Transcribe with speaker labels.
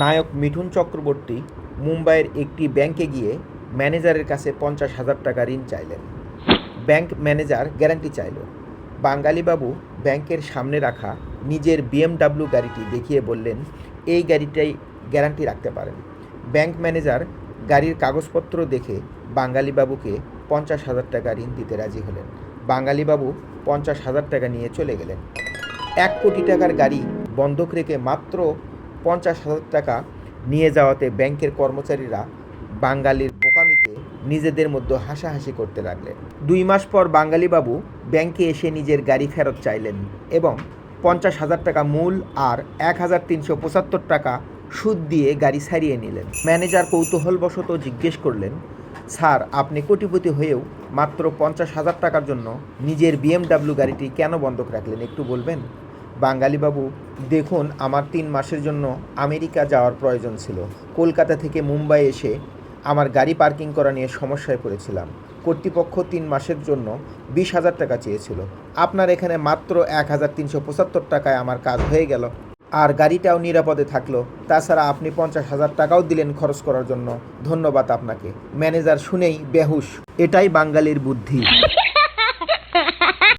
Speaker 1: নায়ক মিঠুন চক্রবর্তী মুম্বাইয়ের একটি ব্যাংকে গিয়ে ম্যানেজারের কাছে পঞ্চাশ হাজার টাকা ঋণ চাইলেন। ব্যাংক ম্যানেজার গ্যারান্টি চাইল। বাঙালিবাবু ব্যাংকের সামনে রাখা নিজের বিএমডাব্লিউ গাড়িটি দেখিয়ে বললেন, এই গাড়িটাই গ্যারান্টি রাখতে পারেন। ব্যাংক ম্যানেজার গাড়ির কাগজপত্র দেখে বাঙালিবাবুকে পঞ্চাশ হাজার টাকা ঋণ দিতে রাজি হলেন। বাঙালিবাবু পঞ্চাশ হাজার টাকা নিয়ে চলে গেলেন। এক কোটি টাকার গাড়ি বন্ধক রেখে মাত্র পঞ্চাশ হাজার টাকা নিয়ে যাওয়াতে ব্যাংকের কর্মচারীরা বাঙালির বোকামিতে নিজেদের মধ্যে হাসাহাসি করতে লাগলেন। দুই মাস পর বাঙালিবাবু ব্যাংকে এসে নিজের গাড়ি ফেরত চাইলেন এবং পঞ্চাশ হাজার টাকা মূল আর এক হাজার তিনশো পঁচাত্তর টাকা সুদ দিয়ে গাড়ি সারিয়ে নিলেন। ম্যানেজার কৌতূহলবশত জিজ্ঞেস করলেন, স্যার, আপনি কোটিপতি হয়েও মাত্র পঞ্চাশ হাজার টাকার জন্য নিজের বিএমডাব্লিউ গাড়িটি কেন বন্ধক রাখলেন? একটু বলবেন? বাঙালিবাবু, দেখুন আমার তিন মাসের জন্য আমেরিকা যাওয়ার প্রয়োজন ছিল। কলকাতা থেকে মুম্বাই এসে আমার গাড়ি পার্কিং করা নিয়ে সমস্যায় পড়েছিলাম। কর্তৃপক্ষ তিন মাসের জন্য বিশ হাজার টাকা চেয়েছিল। আপনার এখানে মাত্র এক হাজার তিনশো পঁচাত্তর টাকায় আমার কাজ হয়ে গেল। আর গাড়িটাও নিরাপদে থাকল। তাছাড়া আপনি পঞ্চাশ হাজার টাকাও দিলেন খরচ করার জন্য। ধন্যবাদ আপনাকে। ম্যানেজার শুনেই বেহুশ। এটাই বাঙালির বুদ্ধি।